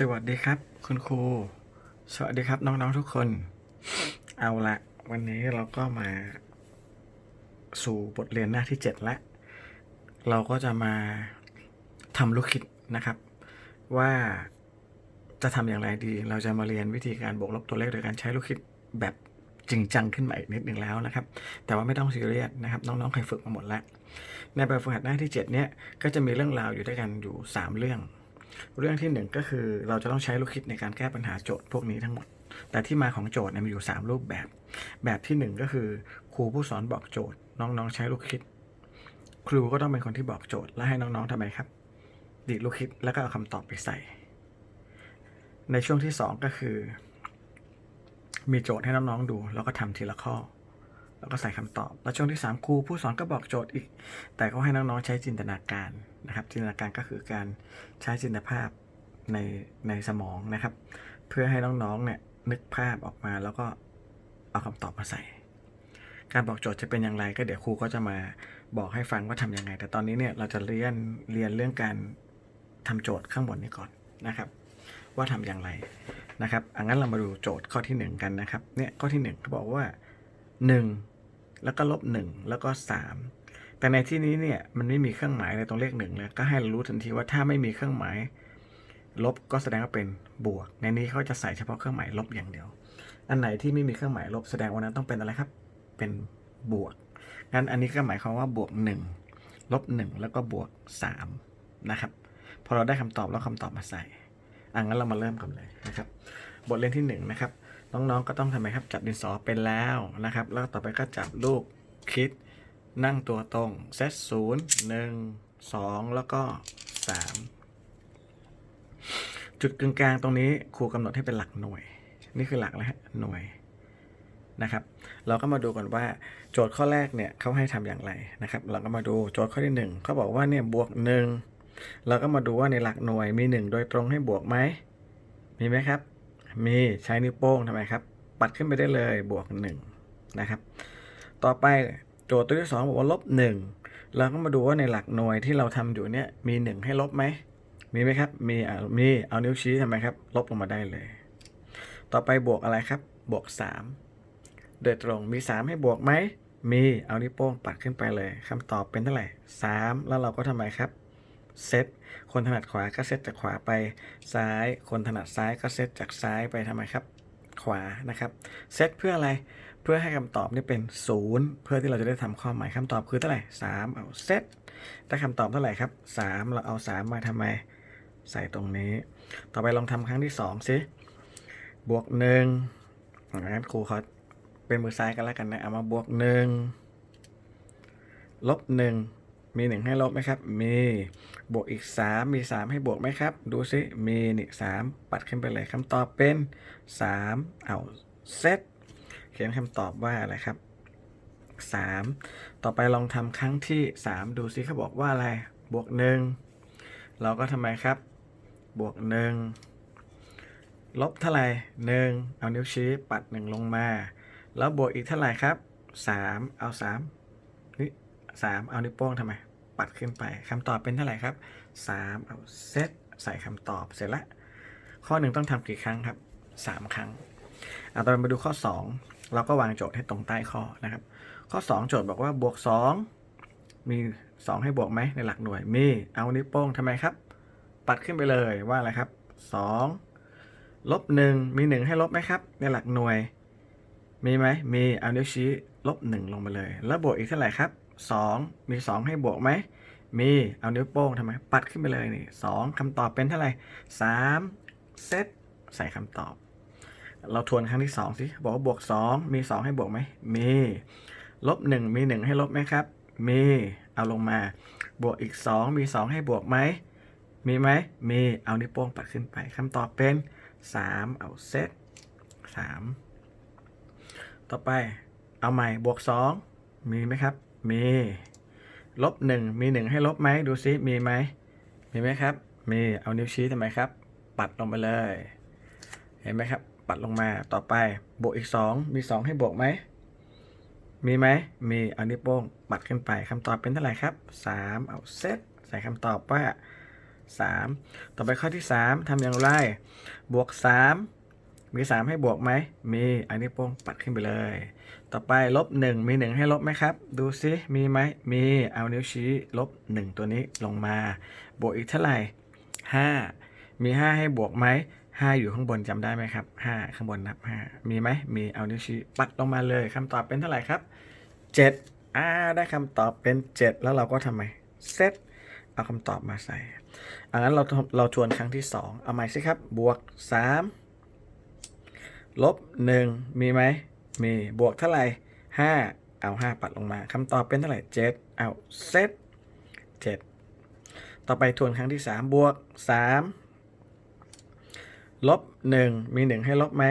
สวัสดีครับ คุณครู สวัสดีครับ น้องๆทุกคน เอาละวันนี้เราก็มาสู่บทเรียนหน้าที่7แล้วเราก็จะมาทำลูกคิดนะครับ ว่าจะทำอย่างไรดี เราจะมาเรียนวิธีการบวกลบตัวเลขโดยการใช้ลูกคิดแบบจริงจังขึ้นมาอีกนิดหนึ่งแล้วนะครับ แต่ว่าไม่ต้องซีเรียสนะครับ น้องๆเคยฝึกมาหมดแล้ว ในแบบฝึกหัดหน้าที่ 7 เนี่ยก็จะมีเรื่องราวอยู่ด้วยกันอยู่ 3 เรื่อง เรื่องที่หนึ่งก็คือเราจะต้องใช้ลูกคิดในการแก้ปัญหาโจทย์พวกนี้ทั้งหมด แต่ที่มาของโจทย์เนี่ยมีอยู่ 3 รูปแบบ แบบที่หนึ่งก็คือครูผู้สอนบอกโจทย์ น้องๆใช้ลูกคิด ครูก็ต้องเป็นคนที่บอกโจทย์ และให้น้องๆทำไมครับ ดีดลูกคิดแล้วก็เอาคำตอบไปใส่ ในช่วงที่ 2 ก็คือ มีโจทย์ให้น้องๆดู แล้วก็ทำทีละข้อ แล้วก็ใส่คำตอบ แล้วช่วงที่ 3 ครูผู้สอนก็บอกโจทย์อีก แต่ก็ให้น้องๆใช้จินตนาการนะครับ จินตนาการก็คือการใช้จินตภาพในในสมองนะครับ เพื่อให้น้องๆเนี่ยนึกภาพออกมาแล้วก็เอาคำตอบมาใส่ การบอกโจทย์จะเป็นอย่างไร ก็เดี๋ยวครูก็จะมาบอกให้ฟังว่าทำยังไง แต่ตอนนี้เนี่ยเราจะเรียนเรียนเรื่องการทำโจทย์ข้างบนนี้ก่อนนะครับ ว่าทำอย่างไรนะครับอังั้นเรามาดูโจทย์ข้อที่หนึ่งกันนะครับเนี่ยข้อที่หนึ่งเขาบอกว่าหนึ่ง แล้วก็ลบหนึ่งแล้วก็สามแต่ในที่นี้เนี่ยมันไม่มีเครื่องหมายในตรงเลขหนึ่งเลยก็ให้เรารู้ทันทีว่าถ้าไม่มีเครื่องหมาย ลบก็แสดงว่าเป็นบวก ในนี้เขาจะใส่เฉพาะเครื่องหมายลบอย่างเดียว อันไหนที่ไม่มีเครื่องหมายลบแสดงว่านั้นต้องเป็นอะไรครับ เป็นบวกงั้นอันนี้ก็หมายความว่าบวกหนึ่งลบหนึ่งแล้วก็บวกสามนะครับพอเราได้คำตอบแล้วคำตอบมาใส่อังั้นเรามาเริ่มกันเลยนะครับ บทเรียนที่หนึ่งนะครับ น้องๆก็ต้องทำไมครับ จับดินสอเป็นแล้วนะครับ แล้วต่อไปก็จับลูกคิดนั่งตัวตรงเซตศูนย์หนึ่งสองแล้วก็สามจุดกึ่งกลางตรงนี้ครูกำหนดให้เป็นหลักหน่วย นี่คือหลักแล้วฮะหน่วยนะครับ เราก็มาดูก่อนว่าโจทย์ข้อแรกเนี่ยเขาให้ทำอย่างไรนะครับ เราก็มาดูโจทย์ข้อที่หนึ่งเขาบอกว่าเนี่ยบวกหนึ่งเราก็มาดูว่าในหลักหน่วยมีหนึ่งโดยตรงให้บวกไหมมีไหมครับ มีใช้นิ้วโป้งทำไมครับ ปัดขึ้นไปได้เลยบวกหนึ่งนะครับ ต่อไปโจทย์ตัวที่สองบอกว่าลบหนึ่งเราก็มาดูว่าในหลักหน่วยที่เราทำอยู่เนี่ยมีหนึ่งให้ลบไหม มีไหมครับ มีอะมีเอานิ้วชี้ทำไมครับ ลบลงมาได้เลย ต่อไปบวกอะไรครับ บวกสามโดยตรงมีสามให้บวกไหม มีเอานิ้วโป้งปัดขึ้นไปเลยคำตอบเป็นเท่าไหร่สามแล้วเราก็ทำไมครับเซต คนถนัดขวาก็เซตจากขวาไปซ้าย คนถนัดซ้ายก็เซตจากซ้ายไปทำไมครับ ขวานะครับ เซตเพื่ออะไร เพื่อให้คำตอบนี่เป็นศูนย์เพื่อที่เราจะได้ทำข้อหมายคำตอบคือเท่าไหร่สามเอาเซตได้คำตอบเท่าไหร่ครับสามเราเอาสามมาทำไม ใส่ตรงนี้ ต่อไปลองทำครั้งที่สองสิบวกหนึ่งงั้นครูเขาเป็นมือซ้ายกันแล้วกันนะ เอามาบวกหนึ่งลบหนึ่ง มีหนึ่งให้ลบไหมครับ มี บวกอีกสามมีสามให้บวกไหมครับ ดูสิมีนี่สามปัดขึ้นไปเลยคำตอบเป็นสามเอาเซตเขียนคำตอบว่าอะไรครับ 3 ต่อไปลองทำครั้งที่ 3 ดูซิเขาบอกว่าอะไร บวกหนึ่งเราก็ทำไมครับ บวกหนึ่งลบเท่าไหร่หนึ่งเอานิ้วชี้ปัดหนึ่งลงมา แล้วบวกอีกเท่าไหร่ครับ 3 เอา3นี่สามเอานิ้วโป้งทำไม ปัดขึ้นไปคำตอบเป็นเท่าไหร่ครับ 3 เอาเซตใส่คำตอบเสร็จละ ข้อหนึ่งต้องทำกี่ครั้งครับ 3 ครั้งเอาตอนมาดูข้อ 2 เราก็วางโจทย์ให้ตรงใต้ข้อนะครับ ข้อ 2 โจทย์บอกว่าบวก 2 มี 2 ให้บวกไหมในหลักหน่วยมีเอานิ้วโป้งทำไมครับ ปัดขึ้นไปเลยว่าอะไรครับ 2 ลบ 1 มี 1 ให้ลบไหมครับ ในหลักหน่วย มีไหมมีเอานิ้วชี้ลบ 1 ลงมาเลย แล้วบวกอีกเท่าไหร่ครับ 2 มี 2 ให้บวกไหม มี เอานิ้วโป้งทำไม ปัดขึ้นไปเลยนี่2คำตอบเป็นเท่าไหร่3เซตใส่คำตอบ เราทวนครั้งที่สองสิ บอกว่าบวกสองมีสองให้บวกไหม มี ลบหนึ่งมีหนึ่งให้ลบไหมครับ มี เอาลงมา บวกอีกสองมีสองให้บวกไหม มีไหม มี เอานิ้วโป้งปัดขึ้นไปคำตอบเป็นสามเอาเซตสามต่อไป เอาใหม่ บวกสองมีไหมครับ มีลบหนึ่งมีหนึ่งให้ลบไหมดูซิมีไหมมีไหมครับ มีเอานิ้วชี้ทำไมครับ ปัดลงไปเลย เห็นไหมครับ ปัดลงมาต่อไปบวกอีก 2 มี 2 ให้บวกไหมมีไหมมีเอานิ้วโป้งปัดขึ้นไปคำตอบเป็นเท่าไหร่ครับ 3 เอาเซตใส่คำตอบว่า 3 ต่อไปข้อที่ 3ทำอย่างไร บวก 3 มี 3 ให้บวกไหมมีอันนี้วโป้งปัดขึ้นไปเลย ต่อไปลบ1มี 1 ให้ลบไหมครับ ดูซิมีไหมมีเอานิ้วชี้ลบ 1 ตัวนี้ลงมา บวกอีกเท่าไหร่ 5 มี 5 ให้บวกไหม5 อยู่ข้างบนจำได้ไหมครับ 5 ข้างบนนับ 5 มีไหมมีเอานิ้วชี้ปัดลงมาเลยคำตอบเป็นเท่าไหร่ครับ 7อ่าได้คำตอบเป็น 7 แล้วเราก็ทำไมเซตเอาคำตอบมาใส่อังนั้นเราเราทวนครั้งที่ 2 เอาใหม่สิครับ บวก 3 ลบ 1 มีไหม มีบวกเท่าไหร่5เอา5ปัดลงมาคำตอบเป็นเท่าไหร่7เอาเซต7ต่อไปทวนครั้งที่3บวก3ลบ1มี1ให้ลบไหม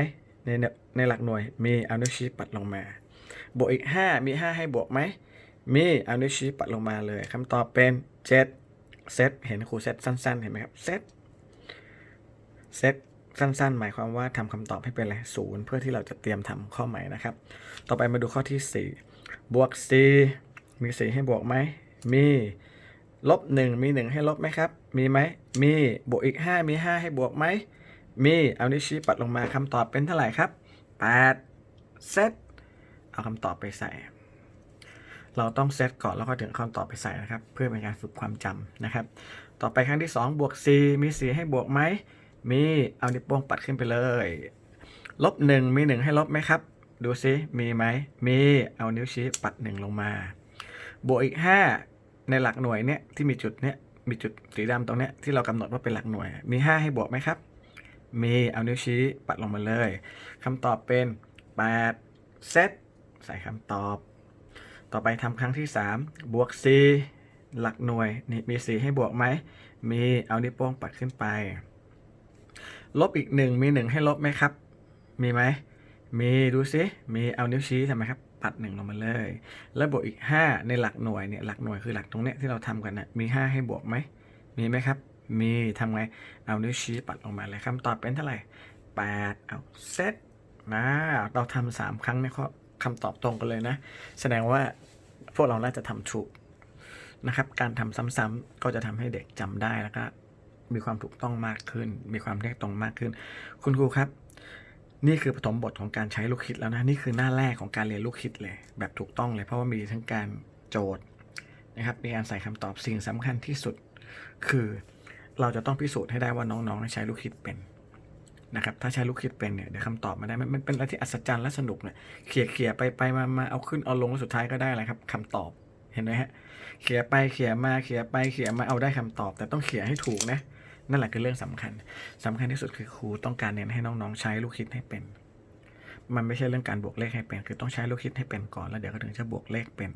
ในในหลักหน่วยมีเอานิ้วชี้ปัดลงมา บวกอีก5มี5ให้บวกไหมมีเอานิ้วชี้ปัดลงมาเลยคำตอบเป็น7เซตเห็นครูเซตสั้นๆ เห็นไหมครับเซตเซต สั้นๆ หมายความว่าทำคำตอบให้เป็นอะไรศูนย์เพื่อที่เราจะเตรียมทำข้อใหม่นะครับ ต่อไปมาดูข้อที่ 4 บวก 4 มี 4 ให้บวกไหม มี ลบ 1 มี 1 ให้ลบไหมครับ มีไหม มี บวกอีก 5 มี 5 ให้บวกไหม มี เอานิ้วชี้ปัดลงมาคำตอบเป็นเท่าไหร่ครับ 8 เซต เอาคำตอบไปใส่ เราต้องเซตก่อนแล้วก็ถึงคำตอบไปใส่นะครับ เพื่อเป็นการฝึกความจำนะครับ ต่อไปครั้งที่ 2 บวก 4 มี 4 ให้บวกไหม มีเอานิ้วโป้งปัดขึ้นไปเลย ลบ1มี1ให้ลบไหมครับ ดูซิมีไหมมีเอานิ้วชี้ปัด1ลงมา บวกอีก5ในหลักหน่วยเนี่ยที่มีจุดเนี่ยมีจุดสีดำตรงเนี้ยที่เรากำหนดว่าเป็นหลักหน่วย มี5ให้บวกไหมครับ มีเอานิ้วชี้ปัดลงมาเลยคำตอบเป็น8เซตใส่คำตอบ ต่อไปทำครั้งที่3บวก4หลักหน่วยนี่มี4ให้บวกไหมมีเอานิ้วโป้งปัดขึ้นไป ลบอีก1มี1ให้ลบไหมครับ มีไหม มีดูซิ มีเอานิ้วชี้ทำไมครับ ปัด1ลงมาเลย แล้วบวกอีก 5 ในหลักหน่วยเนี่ยหลักหน่วยคือหลักตรงเนี้ยที่เราทำกันนะมี 5 ให้บวกไหม มีไหมครับ มีทำไง เอานิ้วชี้ปัดลงมาเลยคำตอบเป็นเท่าไหร่ 8 เอาเซตนะเราทำสามครั้งเนี่ยเขาคำตอบตรงกันเลยนะ แสดงว่าพวกเราน่าจะทำถูกนะครับ การทำซ้ำๆก็จะทำให้เด็กจำได้แล้วก็ มีความถูกต้องมากขึ้น มีความเรียกตรงมากขึ้น คุณครูครับ นี่คือปฐมบทของการใช้ลูกคิดแล้วนะ นี่คือหน้าแรกของการเรียนลูกคิดเลย แบบถูกต้องเลย เพราะว่ามีทั้งการโจทย์นะครับมีการใส่คำตอบสิ่งสำคัญที่สุด คือเราจะต้องพิสูจน์ให้ได้ว่าน้องๆใช้ลูกคิดเป็นนะครับถ้าใช้ลูกคิดเป็นเนี่ยเดี๋ยวคำตอบมาได้มันเป็นอะไรที่อัศจรรย์และสนุกเนี่ยเขี่ยเขี่ยไปไปมามาเอาขึ้นเอาลงแล้วสุดท้ายก็ได้อะไรครับคำตอบเห็นไหมฮะเขี่ยไปเขี่ยมาเขี่ยไปเขี่ยมาเอาได้คำตอบ แต่ต้องเขี่ยให้ถูกนะ นั่นแหละคือเรื่องสำคัญสำคัญที่สุดคือครูต้องการเน้นให้น้องๆ ใช้ลูกคิดให้เป็น มันไม่ใช่เรื่องการบวกเลขให้เป็น คือต้องใช้ลูกคิดให้เป็นก่อนแล้วเดี๋ยวก็ถึงจะบวกเลขเป็น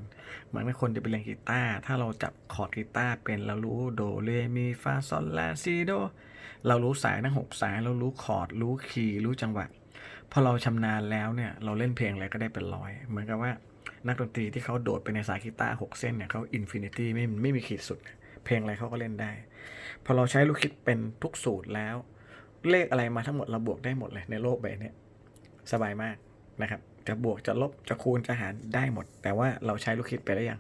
เหมือนคนจะไปเรียนกีตาร์ถ้าเราจับคอร์ดกีตาร์เป็นเรารู้โดเรมีฟาซอลลาซีโดเรารู้สายทั้งหกสายเรารู้คอร์ดรู้คีย์รู้จังหวะพอเราชำนาญแล้วเนี่ยเราเล่นเพลงอะไรก็ได้เป็นร้อยเหมือนกับว่านักดนตรีที่เขาโดดไปในสายกีตาร์หกเส้นเนี่ยเขาอินฟินิตี้ไม่ไม่มีขีดสุดเเพลงอะไรเขาก็เล่นได้ พอเราใช้ลูกคิดเป็นทุกสูตรแล้ว เลขอะไรมาทั้งหมดเราบวกได้หมดเลยในโลกใบนี้สบายมากนะครับ จะบวกจะลบจะคูณจะหารได้หมด แต่ว่าเราใช้ลูกคิดไปแล้วยัง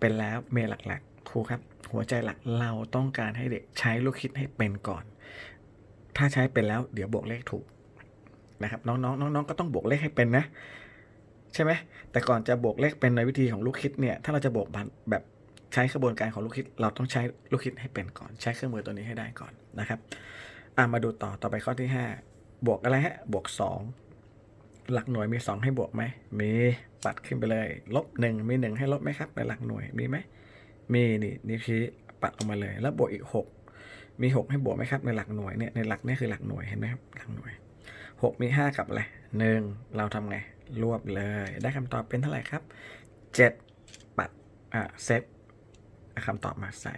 เป็นแล้วเมหลักๆครูครับ หัวใจหลักเราต้องการให้เด็กใช้ลูกคิดให้เป็นก่อน ถ้าใช้เป็นแล้วเดี๋ยวบวกเลขถูกนะครับน้องๆน้องๆก็ต้องบวกเลขให้เป็นนะ ใช่ไหมแต่ก่อนจะบวกเลขเป็นในวิธีของลูกคิดเนี่ย ถ้าเราจะบวกแบบ ใช้กระบวนการของลูกคิด เราต้องใช้ลูกคิดให้เป็นก่อน ใช้เครื่องมือตัวนี้ให้ได้ก่อนนะครับอ่ามาดูต่อต่อไปข้อที่ 5 บวกอะไรฮะบวก 2 หลักหน่วยมี 2 ให้บวกไหมมีปัดขึ้นไปเลย ลบ 1 มี 1 ให้ลบไหมครับในหลักหน่วยมีไหมมีนี่นิ้วชี้ปัดลงมาเลย แล้วบวกอีก 6 มี 6 ให้บวกไหมครับในหลักหน่วยเนี่ยในหลักนี่คือหลักหน่วยเห็นไหมครับหลักหน่วย 6 มี 5 กับอะไรหนึ่งเราทำไงรวบเลย ได้คำตอบเป็นเท่าไหร่ครับ 7 ปัดอะเซต คำตอบมาใส่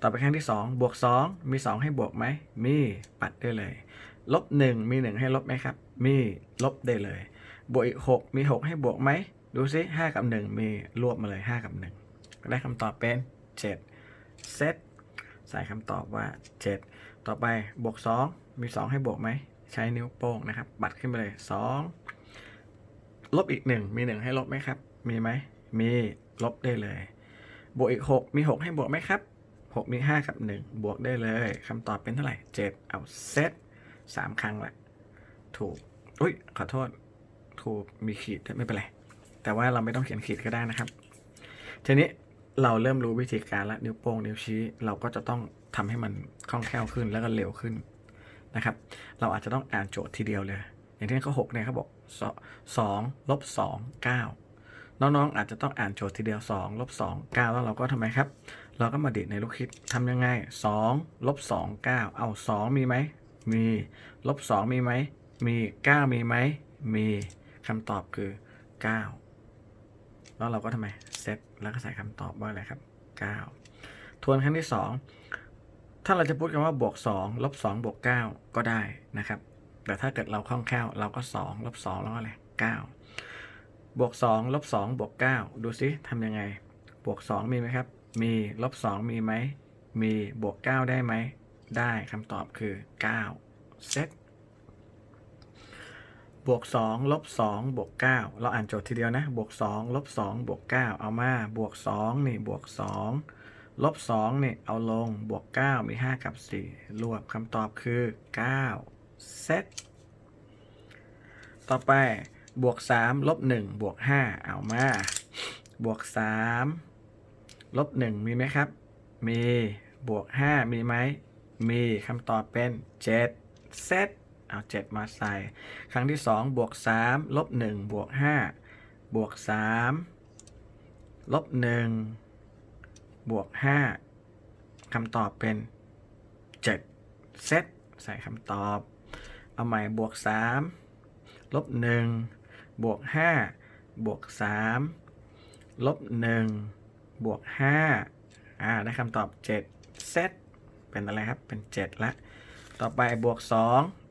ต่อไปครั้งที่ 2 บวก 2 มี 2 ให้บวกไหม มีปัดได้เลย ลบ 1 มี 1 ให้ลบไหมครับ มีลบได้เลย บวกอีก 6 มี 6 ให้บวกไหม ดูซิ 5 กับ 1 มีรวบมาเลย 5 กับ 1 ได้คำตอบเป็น 7 เซตใส่คำตอบว่า 7 ต่อไปบวก 2 มี 2 ให้บวกไหม ใช้นิ้วโป้งนะครับบัดขึ้นไปเลย 2 ลบอีก 1 มี 1 ให้ลบไหมครับ มีไหม มีลบได้เลย บวกอีก 6 มี 6 ให้บวกไหมครับหกมีห้ากับหนึ่งบวกได้เลยคำตอบเป็นเท่าไหร่เจ็ดเอาเซตสามครั้งละถูก อุ้ย ขอโทษ ถูก มีขีดไม่เป็นไร แต่ว่าเราไม่ต้องเขียนขีดก็ได้นะครับ ทีนี้เราเริ่มรู้วิธีการละนิ้วโป้งนิ้วชี้เราก็จะต้องทำให้มันคล่องแคล่วขึ้นแล้วก็เร็วขึ้นนะครับ เราอาจจะต้องอ่านโจทย์ทีเดียวเลย อย่างที่นข้อหกเนี่ยเขาบอกสสองลบสองเก้า น้องๆอาจจะต้องอ่านโจทย์ทีเดียวสองลบสองเก้าแล้วเราก็ทำไมครับ เราก็มาดิดในลูกคิดทำยังไงสองลบสองเอาสองมีไหมมีลบสองมีไหมมีเก้ามีไหมมีคำตอบคือเก้าแล้วเราก็ทำไมเซตแล้วก็ใส่คำตอบว่าอะไรครับ 9 ทวนครั้งที่ 2 ถ้าเราจะพูดกันว่าบวก2ลบ2บวก9 ก็ได้นะครับ แต่ถ้าเกิดเราคล่องแคล่วเราก็2ลบ2แล้วก็อะไร9 บวก2ลบ2บวก9ดูซิทำยังไง บวก 2 มีไหมครับ มีลบ 2 มีไหม มีบวก 9 ได้ไหม ได้คำตอบคือ 9 เซตบวก2ลบ2บวก9เราอ่านโจทย์ทีเดียวนะ บวก2ลบ2บวก9เอามา บวก2นี่ บวก2ลบ2นี่ เอาลง บวก 9 มี 5 กับ 4 รวบคำตอบคือ 9 เซตต่อไป บวก3ลบ1บวก5เอามา บวก3ลบ1มีไหมครับ มีบวก5มีไหมมีคำตอบเป็น7เซตเอา7มาใส่ ครั้งที่2บวก3ลบ1บวก5บวก3ลบ1บวก5คำตอบเป็น7เซตใส่คำตอบ เอาใหม่บวก3ลบ1 บวก5บวก3ลบ1บวก5อ่าได้คำตอบ7เซตเป็นอะไรครับ เป็น 7 ละ ต่อไปบวก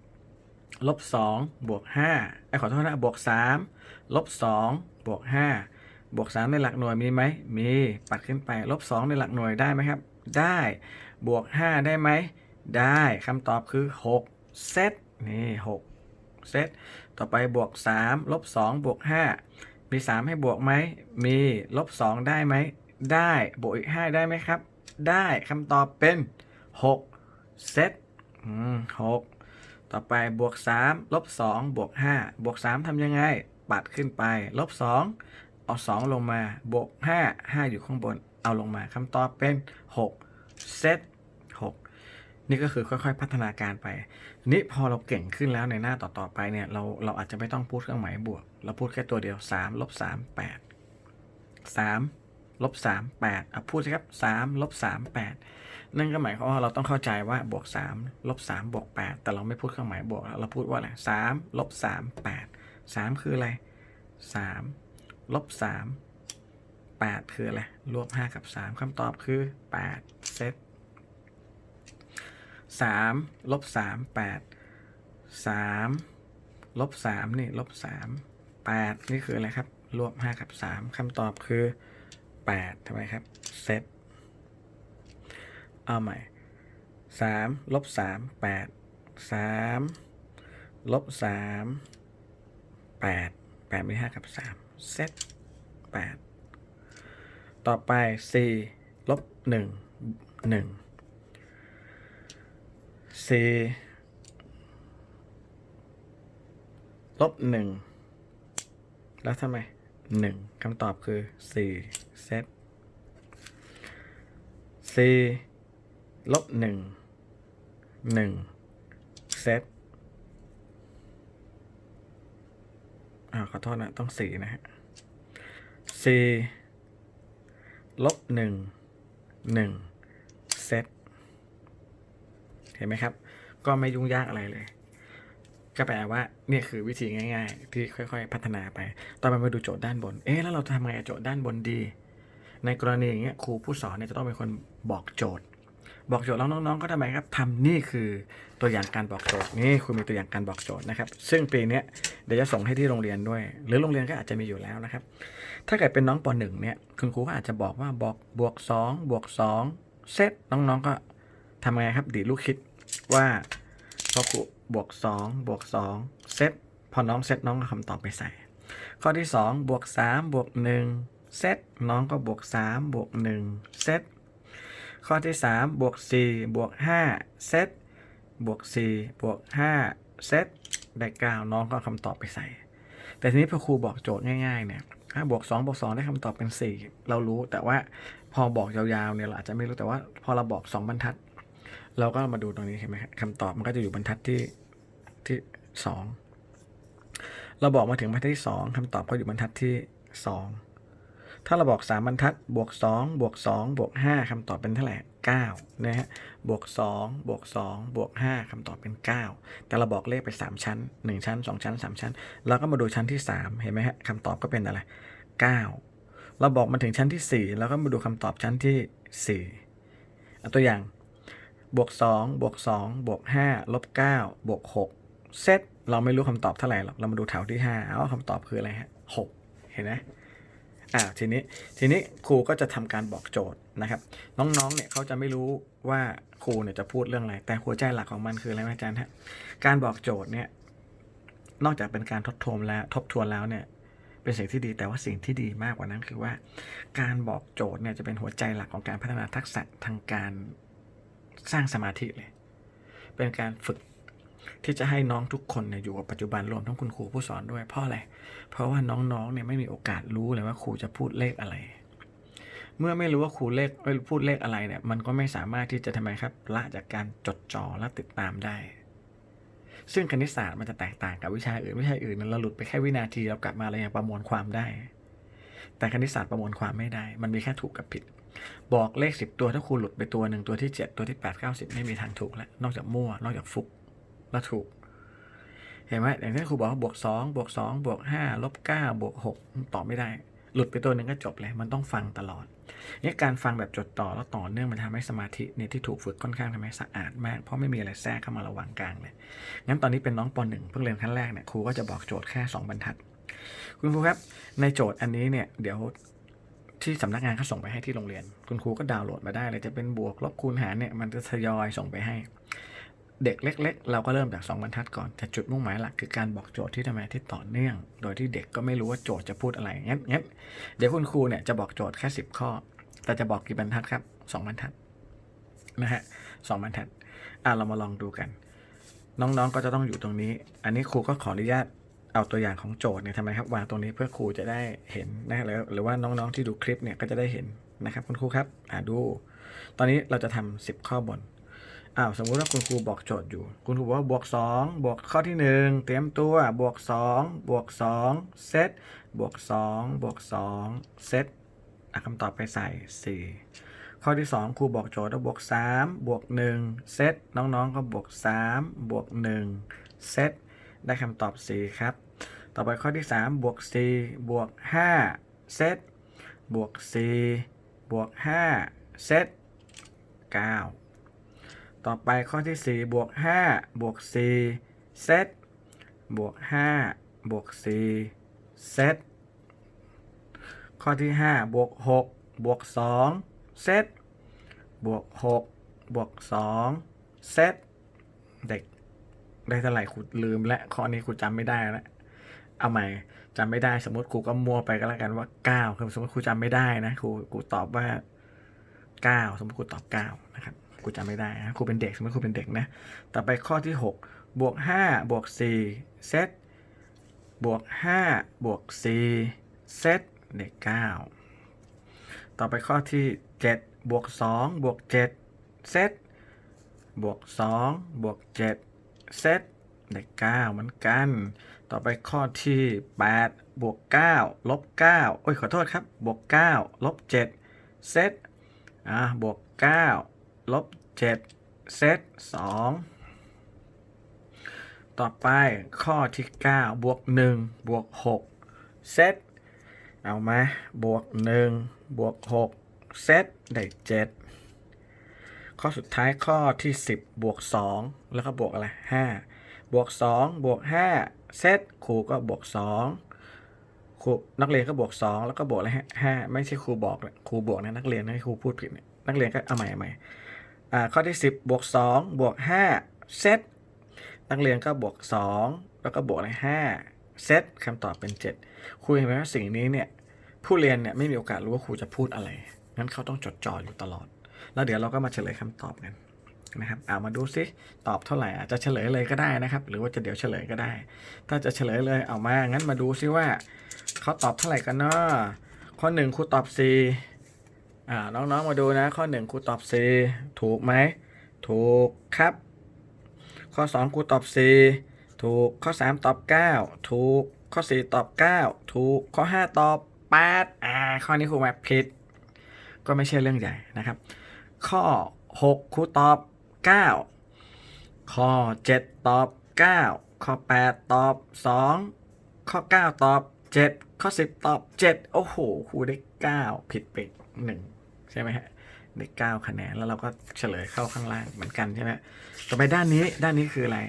2 ลบ 2 บวก5ไอ้ขอโทษนะบวก 3 ลบ 2 บวก 5 บวก 3 ในหลักหน่วยมีไหม มี ปัดขึ้นไป ลบ 2 ในหลักหน่วยได้ไหมครับ ได้ บวก 5 ได้ไหม ได้ คำตอบคือ 6 เซตนี่6เซต ต่อไปบวก3ลบ2บวก5มี 3 ให้บวกไหม มีลบ2ได้ไหม ได้บวกอีก 5 ได้ไหมครับ ได้คำตอบเป็น6เซตอืมหกต่อไปบวก3ลบ2บวก5บวก3ทำยังไง ปัดขึ้นไป ลบ2เอา 2 ลงมา บวก 5 5 อยู่ข้างบน เอาลงมาคำตอบเป็น 6 เซต6นี่ก็คือค่อยๆ พัฒนาการไป นี่พอเราเก่งขึ้นแล้วในหน้าต่อๆไปเนี่ยเราเราอาจจะไม่ต้องพูดเครื่องหมายบวก เราพูดแค่ตัวเดียว3ลบ3 8 3ลบ3 8อะพูดสิครับ3ลบ3 8 นั่นก็หมายความว่าเราต้องเข้าใจว่าบวก3ลบ3บวก8แต่เราไม่พูดเครื่องหมายบวกแล้วเราพูดว่าอะไร3ลบ3 8 3 คืออะไร3ลบ3 8 คืออะไรรวบ 5 กับ 3คำตอบคือ 8 เซต 3ลบ3 8 3ลบ3นี่ลบ3 8นี่คืออะไรครับ รวบ5กับ3คำตอบคือ8ทำไมครับเซตเอาใหม่สามลบสามแปดสามลบสามแปดแปดมีห้ากับสามเซตแปดต่อไปสี่ลบหนึ่งหนึ่ง สี่ลบหนึ่งแล้วทำไมหนึ่งคำตอบคือสี่เซตสี่ลบหนึ่งหนึ่งเซตอ่าขอโทษนะต้องสี่นะฮะสี่ลบหนึ่งหนึ่ง เห็นไหมครับ ก็ไม่ยุ่งยากอะไรเลย ก็แปลว่าเนี่ยคือวิธีง่าย ๆ ที่ค่อย ๆ พัฒนาไป ต่อไปมาดูโจทย์ด้านบน เอ๊ะแล้วเราจะทำไงโจทย์ด้านบนดี ในกรณีอย่างเงี้ยครูผู้สอนเนี่ยจะต้องเป็นคนบอกโจทย์ บอกโจทย์แล้วน้องๆก็ทำไมครับทำนี่คือตัวอย่างการบอกโจทย์นี่คุณมีตัวอย่างการบอกโจทย์นะครับ ซึ่งปีนี้เดี๋ยวจะส่งให้ที่โรงเรียนด้วย หรือโรงเรียนก็อาจจะมีอยู่แล้วนะครับ ถ้าเกิดเป็นน้องป .1 เนี่ยคุณครูก็อาจจะบอกว่าบอกบวก2บวก2เซตน้องๆก็ทำไงครับดีดลูกคิด ว่าพอครูบวก2บวก2เซตพอน้องเซตน้องก็คำตอบไปใส่ ข้อที่ 2 บวก 3 บวก 1 เซตน้องก็บวก 3 บวก 1 เซตข้อที่ 3 บวก 4 บวก 5 เซตบวก 4 บวก 5 เซตได้9น้องก็เอาคำตอบไปใส่ แต่ทีนี้พอครูบอกโจทย์ง่ายๆเนี่ยถ้าบวก2บวก2ได้คำตอบเป็น 4 เรารู้แต่ว่าพอบอกยาวๆเนี่ยเราอาจจะไม่รู้แต่ว่าพอเราบอก 2 บรรทัด เราก็มาดูตรงนี้เห็นไหมครับคำตอบมันก็จะอยู่บรรทัดที่ที่2เราบอกมาถึงบรรทัดที่2คำตอบก็อยู่บรรทัดที่2ถ้าเราบอก 3 บรรทัด บวก 2 บวก 2 บวก 5คำตอบเป็นเท่าไหร่9นะฮะ บวก 2 บวก 2 บวก 5คำตอบเป็น 9 แต่เราบอกเลขไป 3 ชั้น 1 ชั้น 2 ชั้น 3 ชั้น เราก็มาดูชั้นที่ 3 เห็นไหมฮะคำตอบก็เป็นอะไร 9 เราบอกมาถึงชั้นที่ 4 แล้วก็มาดูคำตอบชั้นที่4เอาตัวอย่าง บวก2บวก2บวก5ลบ9บวก6เซตเราไม่รู้คำตอบเท่าไหร่หรอก เรามาดูแถวที่5เอาคำตอบคืออะไรฮะ6เห็นไหมอ่าทีนี้ทีนี้ครูก็จะทำการบอกโจทย์นะครับ น้องๆเนี่ยเขาจะไม่รู้ว่าครูเนี่ยจะพูดเรื่องอะไร แต่หัวใจหลักของมันคืออะไรอาจารย์ฮะการบอกโจทย์เนี่ยนอกจากเป็นการทบทวนแล้วทบทวนแล้วเนี่ยเป็นสิ่งที่ดีแต่ว่าสิ่งที่ดีมากกว่านั้นคือว่า การบอกโจทย์เนี่ยจะเป็นหัวใจหลักของการพัฒนาทักษะทางการ สร้างสมาธิเลย เป็นการฝึกที่จะให้น้องทุกคนเนี่ยอยู่กับปัจจุบันรวมทั้งคุณครูผู้สอนด้วยเพราะอะไรเพราะว่าน้องๆเนี่ยไม่มีโอกาสรู้เลยว่าครูจะพูดเลขอะไร เมื่อไม่รู้ว่าครูเลขพูดเลขอะไรเนี่ย มันก็ไม่สามารถที่จะทำไมครับละจากการจดจ่อและติดตามได้ ซึ่งคณิตศาสตร์มันจะแตกต่างกับวิชาอื่นวิชาอื่นนั้นเราหลุดไปแค่วินาทีเรากลับมาเรายังประมวลความได้ แต่คณิตศาสตร์ประมวลความไม่ได้ มันมีแค่ถูกกับผิด บอกเลขสิบตัวถ้าครูหลุดไปตัวหนึ่งตัวที่เจ็ดตัวที่แปดเก้าสิบไม่มีทางถูกแล้ว นอกจากมั่วนอกจากฟุกแล้วถูก เห็นไหมอย่างที่ครูบอกบวกสองบวกสองบวกห้าลบเก้าบวกหกตอบไม่ได้ หลุดไปตัวหนึ่งก็จบเลย มันต้องฟังตลอดเนี่ยการฟังแบบจดต่อแล้วต่อเนื่องมันทำให้สมาธิเนี่ยที่ถูกฝึกค่อนข้างทำให้สะอาดมาก เพราะไม่มีอะไรแทรกเข้ามาระหว่างกลางเลย งั้นตอนนี้เป็นน้องปหนึ่งเพิ่งเรียนขั้นแรกเนี่ยครูก็จะบอกโจทย์แค่สองบรรทัด คุณครูครับในโจทย์อันนี้เนี่ยเดี๋ยว ที่สำนักงานเขาส่งไปให้ที่โรงเรียน คุณครูก็ดาวน์โหลดมาได้เลยจะเป็นบวกลบคูณหารเนี่ยมันจะทยอยส่งไปให้ เด็กเล็ก ๆ เราก็เริ่มจาก 2บรรทัดก่อนแต่จุดมุ่งหมายหลักคือการบอกโจทย์ที่ทำไมที่ต่อเนื่อง โดยที่เด็กก็ไม่รู้ว่าโจทย์จะพูดอะไรงั้นงั้นเดี๋ยวคุณครูเนี่ยจะบอกโจทย์แค่ 10 ข้อ แต่จะบอกกี่บรรทัดครับ2บรรทัดนะฮะสองบรรทัดอะเรามาลองดูกัน น้องๆก็จะต้องอยู่ตรงนี้ อันนี้ครูก็ขออนุญาต เอาตัวอย่างของโจทย์เนี่ยทำไมครับวางตรงนี้เพื่อครูจะได้เห็นนะหรือหรือว่าน้องๆที่ดูคลิปเนี่ยก็จะได้เห็นนะครับคุณครูครับอ่าดู ตอนนี้เราจะทำ10 ข้อบนอ้าวสมมุติว่าคุณครูบอกโจทย์อยู่ คุณครูบอกว่าบวก2บวกข้อที่ 1 เตรียมตัวบวก2บวก2เซตบวก2บวก2เซตอะคำตอบไปใส่ 4 ข้อที่ 2ครูบอกโจทย์ว่าบวก3บวก1เซตน้องๆก็บวก3บวก1เซตได้คำตอบ 4 ครับ ต่อไปข้อที่3บวก4บวก5เซตบวก4บวก5เซต9ต่อไปข้อที่4บวก5บวก4เซตบวก5บวก4เซตข้อที่5บวก6บวก2เซตบวก6บวก2เซตเด็กได้เท่าไหร่ครูลืมและข้อนี้ครูจำไม่ได้แล้ว เอาใหม่จำไม่ได้สมมติครูก็มัวไปก็แล้วกันว่า9คือสมมติครูจำไม่ได้นะครูครูตอบว่า9สมมติครูตอบ9นะครับครูจำไม่ได้นะครูเป็นเด็กสมมติครูเป็นเด็กนะต่อไปข้อที่6บวก5บวก4เซตบวก5บวก4เซตเด็ก9ต่อไปข้อที่7บวก2บวก7เซตบวก2บวก7เซตเด็ก9เหมือนกัน ต่อไปข้อที่ 8 บวก9ลบ9โอ้ยขอโทษครับ บวก9ลบ7เซตอ่าบวก9ลบ7เซต2ต่อไปข้อที่ 9 บวก 1 บวก6เซตเอาไหมบวก 1 บวก 6 เซตได้ 7 ข้อสุดท้ายข้อที่ 10 บวก 2 แล้วก็บวกอะไร 5 บวก 2 บวก 5 เซตครูก็บวก2ครูนักเรียนก็บวก 2 แล้วก็บวกอะไรฮะห้าไม่ใช่ครูบอกครูบวกนะนักเรียนนะให้ครูพูดผิดเนี่ยนักเรียนก็เอาใหม่เอาใหม่อ่าข้อที่ 10บวก2บวก5เซตนักเรียนก็บวก 2 แล้วก็บวกอะไร5เซตคำตอบเป็น 7 ครูเห็นไหมว่าสิ่งนี้เนี่ยผู้เรียนเนี่ยไม่มีโอกาสรู้ว่าครูจะพูดอะไรงั้นเขาต้องจดจ่ออยู่ตลอด แล้วเดี๋ยวเราก็มาเฉลยคำตอบกัน นะครับเอามาดูซิตอบเท่าไหร่อาจจะเฉลยเลยก็ได้นะครับ หรือว่าจะเดี๋ยวเฉลยก็ได้ ถ้าจะเฉลยเลยเอามางั้นมาดูซิว่าเขาตอบเท่าไหร่กันเนาะข้อหนึ่งครูตอบสี่อ่าน้องๆมาดูนะ ข้อหนึ่งครูตอบสี่ถูกไหมถูกครับ ข้อ2ครูตอบ4ถูกข้อ 3 ตอบ 9 ถูกข้อ 4 ตอบ 9 ถูกข้อ 5 ตอบ8อ่าข้อนี้ครูมาผิด ก็ไม่ใช่เรื่องใหญ่นะครับ ข้อ 6ครูตอบ 9 ข้อ 7 ตอบ 9 ข้อ 8 ตอบ 2 ข้อ 9 ตอบ 7 ข้อ 10 ตอบ 7 โอ้โหครูได้ 9 ผิดไปหนึ่งใช่ไหมฮะได้9คะแนนแล้วเราก็เฉลยเข้าข้างล่างเหมือนกันใช่ไหมต่อไปด้านนี้ด้านนี้คืออะไร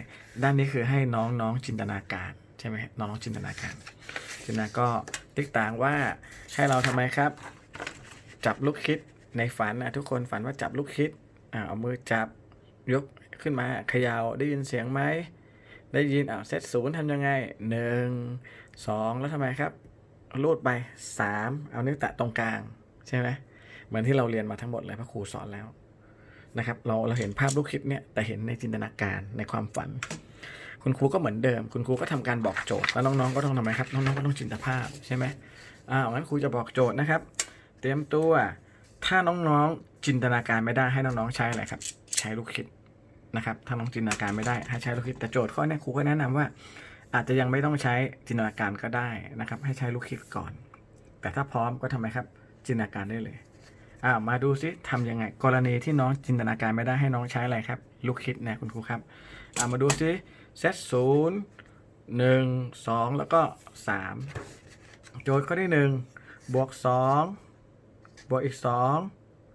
ด้านนี้คือให้น้องน้องจินตนาการใช่ไหมน้องน้องจินตนาการ จินตนาก็ติ๊กต่างว่าให้เราทำไมครับ จับลูกคิดในฝันนะทุกคนฝันว่าจับลูกคิดเอามือจับ ยกขึ้นมาเขยาวได้ยินเสียงไหม ได้ยินอ่าเซตศูนย์ทำยังไงหนึ่งสองแล้วทำไมครับรูดไปสามเอานิ้วแตะตรงกลาง ใช่ไหมเหมือนที่เราเรียนมาทั้งหมดเลยพระครูสอนแล้วนะครับ เราเราเห็นภาพลูกคิดเนี่ยแต่เห็นในจินตนาการในความฝัน คุณครูก็เหมือนเดิม คุณครูก็ทำการบอกโจทย์แล้วน้องๆก็ต้องทำไมครับน้องๆก็ต้องจินตภาพใช่ไหมอ้าวงั้นครูจะบอกโจทย์นะครับ เตรียมตัวถ้าน้องๆจินตนาการไม่ได้ให้น้องๆใช้อะไรครับ ใช้ลูกคิด นะครับถ้าน้องจินตนาการไม่ได้ให้ใช้ลูกคิดแต่โจทย์ข้อนี้ครูก็แนะนำว่า อาจจะยังไม่ต้องใช้จินตนาการก็ได้นะครับ ให้ใช้ลูกคิดก่อน แต่ถ้าพร้อมก็ทำไมครับจินตนาการได้เลยอ่ามาดูซิทำยังไง กรณีที่น้องจินตนาการไม่ได้ให้น้องใช้อะไรครับลูกคิดนะคุณครูครับอ่ามาดูซิเซตศูนย์หนึ่งสองแล้วก็สามโจทย์ข้อที่หนึ่งบวกสองบวกอีกสอง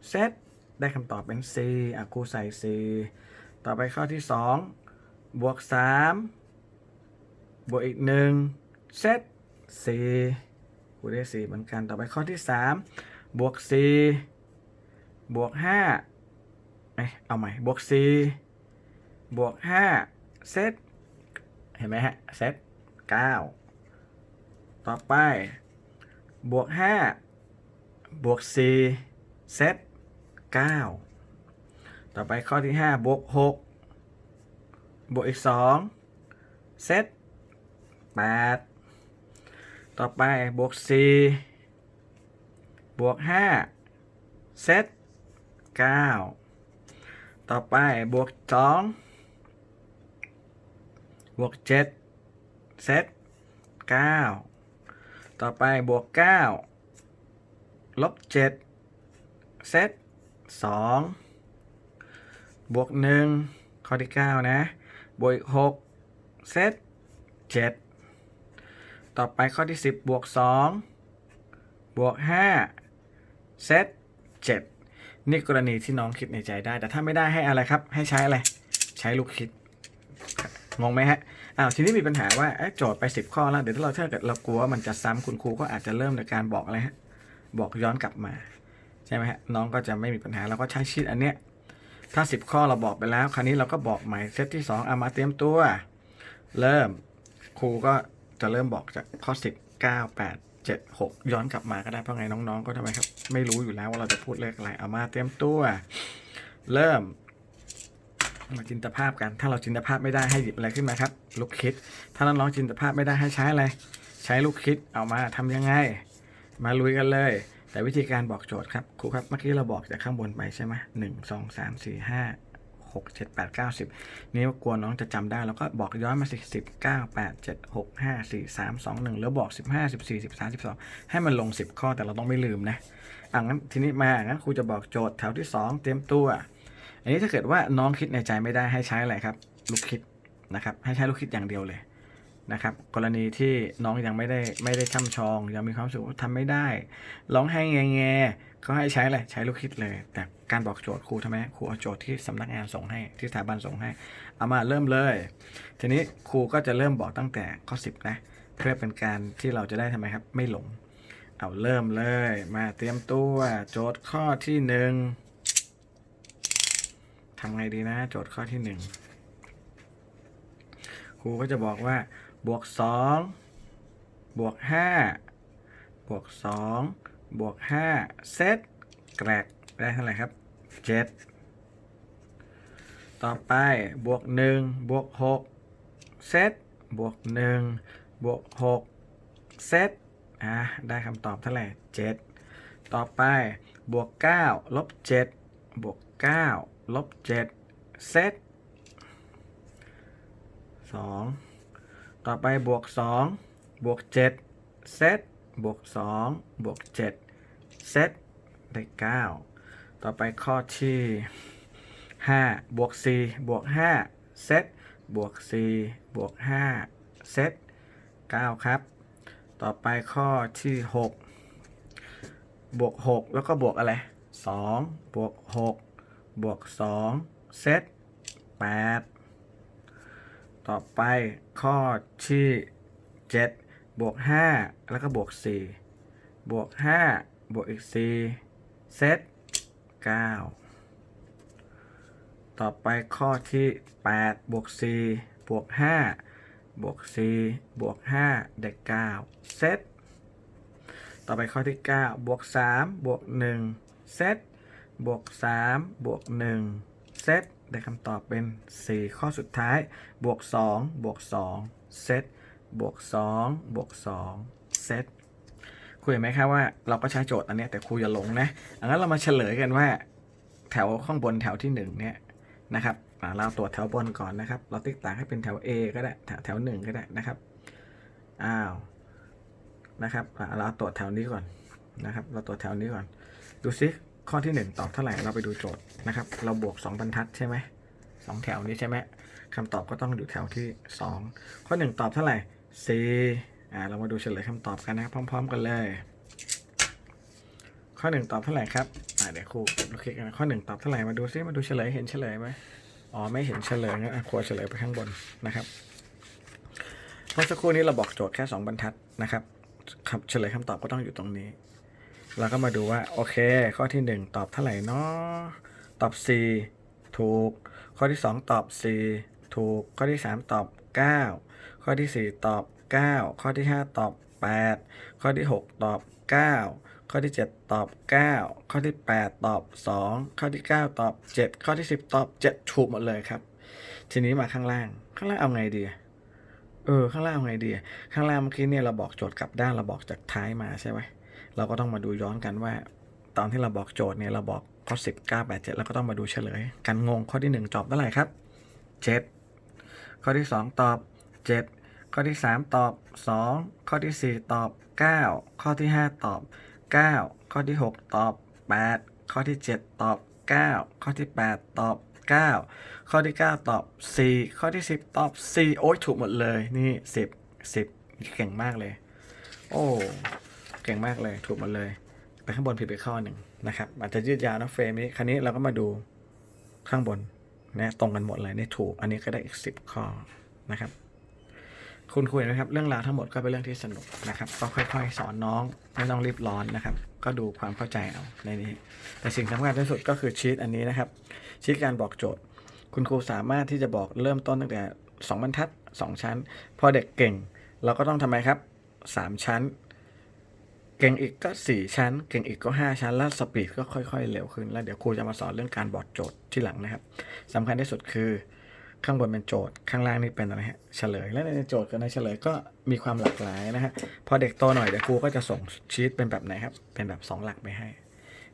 เซตได้คำตอบเป็น c อะครูใส่ c ต่อไปข้อที่สองบวกสามบวกอีกหนึ่งเซต c ครูได้ c เหมือนกัน ต่อไปข้อที่สามบวก c บวกห้าเอ้ยเอาใหม่ บวกสี่บวกห้าเซต เห็นไหมฮะ เซตเก้าต่อไป บวกห้าบวกสี่เซตเก้า ต่อไปข้อที่ห้าบวกหกบวกอีกสองเซตแปดต่อไปบวกสี่บวกห้าเซต9ต่อไปบวก2บวก7เซต9ต่อไปบวก9ลบ7เซต2 บวก1ข้อที่9นะ บวกอีก6เซต7ต่อไปข้อที่10บวก2บวก5เซต7นี่กรณีที่น้องคิดในใจได้ แต่ถ้าไม่ได้ให้อะไรครับ ให้ใช้อะไร ใช้ลูกคิด งงไหมฮะ อ้าว ทีนี้มีปัญหาว่าเอ๊ะโจทย์ไป 10 ข้อแล้ว เดี๋ยวถ้าเราถ้าเกิดเรากลัวมันจะซ้ำคุณครูก็อาจจะเริ่มในการบอกอะไรฮะ บอกย้อนกลับมา ใช่ไหมฮะ น้องก็จะไม่มีปัญหา เราก็ใช้ชีตอันเนี้ย ถ้า10ข้อเราบอกไปแล้ว คราวนี้เราก็บอกใหม่เซตที่2เอามาเตรียมตัว เริ่มครูก็จะเริ่มบอกจากข้อ10 9 8 7 6ย้อนกลับมาก็ได้เพราะไงน้องๆ ก็ทำไมครับ ไม่รู้อยู่แล้วว่าเราจะพูดเลขอะไรเอามาเตรียมตัว เริ่ม มาจินตภาพกัน ถ้าเราจินตภาพไม่ได้ให้หยิบอะไรขึ้นมาครับ ลูกคิด ถ้าน้องๆจินตภาพไม่ได้ให้ใช้อะไร ใช้ลูกคิดเอามาทำยังไง มาลุยกันเลย แต่วิธีการบอกโจทย์ครับครูครับเมื่อกี้เราบอกจากข้างบนไปใช่ไหมหนึ่งสองสามสี่ห้าหกเจ็ดแปดเก้าสิบนี่กลัวน้องจะจำได้เราก็บอกย้อนมาสิสิบเก้าแปดเจ็ดหกห้าสี่สามสองหนึ่งแล้วบอกสิบห้าสิบสี่สิบสามสิบสองให้มันลงสิบข้อแต่เราต้องไม่ลืมนะอะงั้นทีนี้มางั้นครูจะบอกโจทย์แถวที่สองเตรียมตัว อันนี้ถ้าเกิดว่าน้องคิดในใจไม่ได้ให้ใช้อะไรครับ ลูกคิดนะครับ ให้ใช้ลูกคิดอย่างเดียวเลย นะครับ กรณีที่น้องยังไม่ได้ไม่ได้ช่ำชอง ยังมีความรู้สึกว่าทำไม่ได้ ร้องไห้แงแงก็ให้ใช้อะไรใช้ลูกคิดเลย แต่การบอกโจทย์ครูทำไมครูเอาโจทย์ที่สำนักงานส่งให้ที่สถาบันส่งให้ เอามาเริ่มเลย ทีนี้ครูก็จะเริ่มบอกตั้งแต่ข้อ10นะเพื่อเป็นการที่เราจะได้ทำไมครับ ไม่หลง เอาเริ่มเลย มาเตรียมตัวโจทย์ข้อที่หนึ่งทำไงดีนะ โจทย์ข้อที่หนึ่งครูก็จะบอกว่า บวกสองบวกห้าบวกสองบวกห้าเซตแกรกได้เท่าไหร่ครับเจ็ดต่อไปบวกหนึ่งบวกหกเซตบวกหนึ่งบวกหกเซตอะได้คำตอบเท่าไหร่เจ็ดต่อไปบวกเก้าลบเจ็ดบวกเก้าลบเจ็ดเซตสอง ต่อไปบวกสองบวกเจ็ดเซตบวกสองบวกเจ็ดเซตได้เก้าต่อไปข้อที่ 5 บวก 4 บวก 5 เซตบวก 4 บวก 5 เซต9ครับ ต่อไปข้อที่ 6 บวก 6 แล้วก็บวกอะไร 2 บวก 6 บวก 2 เซต8 ต่อไปข้อที่ 7 บวก 5 แล้วก็บวก 4 บวก 5 บวกอีก 4 เซต 9 ต่อไปข้อที่ 8 บวก 4 บวก 5 บวก 4 บวก 5 ได้ 9 เซต ต่อไปข้อที่ 9 บวก 3 บวก 1 เซต บวก 3 บวก 1 เซต ได้คำตอบเป็น 4 ข้อสุดท้าย บวก 2 บวก 2 เซต บวก 2 บวก 2 เซตคุยเห็นไหมครับว่าเราก็ใช้โจทย์อันนี้แต่ครูอย่าหลงนะอังั้นเรามาเฉลยกันว่า แถวข้างบนแถวที่หนึ่งเนี่ยนะครับอ่าเราตรวจแถวบนก่อนนะครับ เราติ๊กต่างให้เป็นแถว A ก็ได้แถวแถวหนึ่งก็ได้นะครับอ้าวนะครับอ่าเราตรวจแถวนี้ก่อนนะครับ เราตรวจแถวนี้ก่อน ดูซิ ข้อที่หนึ่งตอบเท่าไหร่เราไปดูโจทย์นะครับ เราบวกสองบรรทัดใช่ไหมสองแถวนี้ใช่ไหมคำตอบก็ต้องอยู่แถวที่สองข้อหนึ่งตอบเท่าไหร่ C อ่าเรามาดูเฉลยคำตอบกันนะพร้อม ๆ กันเลย ข้อหนึ่งตอบเท่าไหร่ครับอ่าเดี๋ยวครูกดคลิกกันนะข้อหนึ่งตอบเท่าไหร่มาดูซิมาดูเฉลยเห็นเฉลยไหมอ๋อไม่เห็นเฉลยงั้นะครูเอาเฉลยไปข้างบนนะครับเมื่อสักครู่นี้เราบอกโจทย์แค่สองบรรทัดนะครับคำเฉลยคำตอบก็ต้องอยู่ตรงนี้ เราก็มาดูว่า โอเค ข้อที่หนึ่งตอบเท่าไหร่เนาะตอบ 4 ถูก ข้อที่สองตอบ 4 ถูก ข้อที่สามตอบ 9 ข้อที่สี่ตอบ 9 ข้อที่ห้าตอบ 8 ข้อที่หกตอบ 9 ข้อที่ 7 ตอบ 9 ข้อที่ 8 ตอบ 2 ข้อที่ 9 ตอบ 7 ข้อที่ 10 ตอบ 7 ถูกหมดเลยครับ ทีนี้มาข้างล่าง ข้างล่างเอาไงดีเออ ข้างล่างเอาไงดี ข้างล่างเมื่อกี้เนี่ยเราบอกโจทย์กลับด้านเราบอกจากท้ายมาใช่ไหม เราก็ต้องมาดูย้อนกันว่า ตอนที่เราบอกโจทย์เนี่ยเราบอกข้อ10 9 8 7แล้วก็ต้องมาดูเฉลย กันงงข้อที่1ตอบเท่าไหร่ครับ7ข้อที่2ตอบ7ข้อที่3ตอบ2ข้อที่4ตอบ9ข้อที่5ตอบ9ข้อที่6ตอบ8ข้อที่7ตอบ9ข้อที่8ตอบ9ข้อที่9ตอบ4ข้อที่10ตอบ4โอ้ยถูกหมดเลยนี่10 10เก่งมากเลย โอ้ เก่งมากเลยถูกหมดเลย ไปข้างบนผิดไปข้อหนึ่งนะครับ อาจจะยืดยาวนะเฟรมนี้คราวนี้เราก็มาดูข้างบนนะตรงกันหมดเลยนี่ถูก อันนี้ก็ได้อีก10ข้อนะครับ คุณคุยนะครับ เรื่องราวทั้งหมดก็เป็นเรื่องที่สนุกนะครับ ก็ค่อย ๆ สอนน้องไม่ต้องรีบร้อนนะครับ ก็ดูความเข้าใจเอาในนี้ แต่สิ่งสำคัญที่สุดก็คือชีตอันนี้นะครับ ชีตการบอกโจทย์ คุณครูสามารถที่จะบอกเริ่มต้นตั้งแต่2บรรทัด2ชั้น พอเด็กเก่ง เราก็ต้องทำไมครับ3ชั้น ก่งอีกก็ 4 ชั้น เก่งอีกก็ 5 ชั้น แล้วสปีดก็ค่อยๆ เร็วขึ้น แล้วเดี๋ยวครูจะมาสอนเรื่องการบอกโจทย์ที่หลังนะครับสำคัญที่สุดคือข้างบนเป็นโจทย์ข้างล่างนี่เป็นอะไรฮะเฉลย และในโจทย์กับในเฉลยก็มีความหลากหลายนะฮะพอเด็กโตหน่อยเดี๋ยวครูก็จะส่งชีตเป็นแบบไหนครับเป็นแบบ 2 หลักไปให้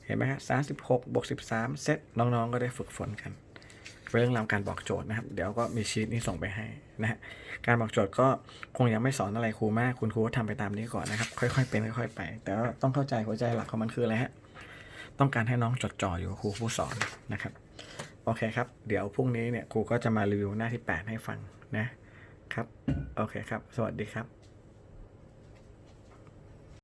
เห็นไหมฮะสามสิบหกบวกสิบสามเซตน้องๆก็ได้ฝึกฝนกัน เรื่องราวการบอกโจทย์นะครับ เดี๋ยวก็มีชีตนี้ส่งไปให้นะฮะการบอกโจทย์ก็คงยังไม่สอนอะไรครูมากคุณครูก็ทำไปตามนี้ก่อนนะครับ ค่อยๆเป็นค่อยๆไป แต่ว่าต้องเข้าใจหัวใจหลักของมันคืออะไรฮะต้องการให้น้องจดจ่ออยู่กับครูผู้สอนนะครับโอเคครับ เดี๋ยวพรุ่งนี้เนี่ยครูก็จะมารีวิวหน้าที่ 8 ให้ฟังนะครับโอเคครับ สวัสดีครับ